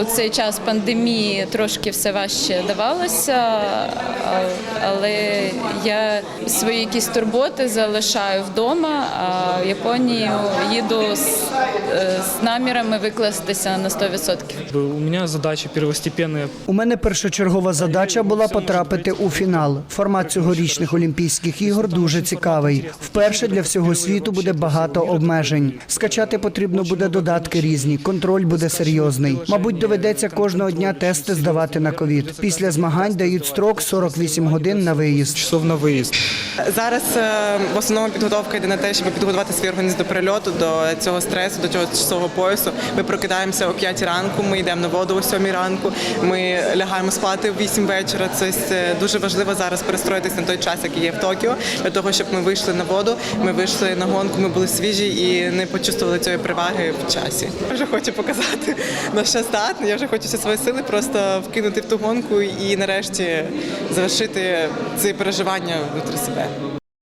У цей час пандемії трошки все важче давалося, але я свої якісь турботи залишаю вдома, а в Японію їду з, з намірами викластися на 100%. У меня задача первостепенная У мене першочергова задача була потрапити у фінал. Формат цьогорічних Олімпійських ігор дуже цікавий. Вперше для всього світу буде багато обмежень. Скачати потрібно буде додатки різні. Контроль буде серйозний. Мабуть, доведеться кожного дня тести здавати на ковід. Після змагань дають строк 48 годин на виїзд. часов на выезд. Зараз е, в основному підготовка йде на те, щоб підготувати свій організм до перельоту, до цього стресу, до цього часового поясу. Ми прокидаємося о 5 ранку, ми йдемо на воду о 7 ранку, ми лягаємо спати в 8 вечора. Це дуже важливо зараз перестроїтись на той час, який є в Токіо, для того, щоб ми вийшли на воду, ми вийшли на гонку, ми були свіжі і не почувствували цієї переваги в часі. Я вже хочу показати на що здатний. Я вже хочу всі свої сили просто вкинути в ту гонку і нарешті завершити ці переживання внутрі себе.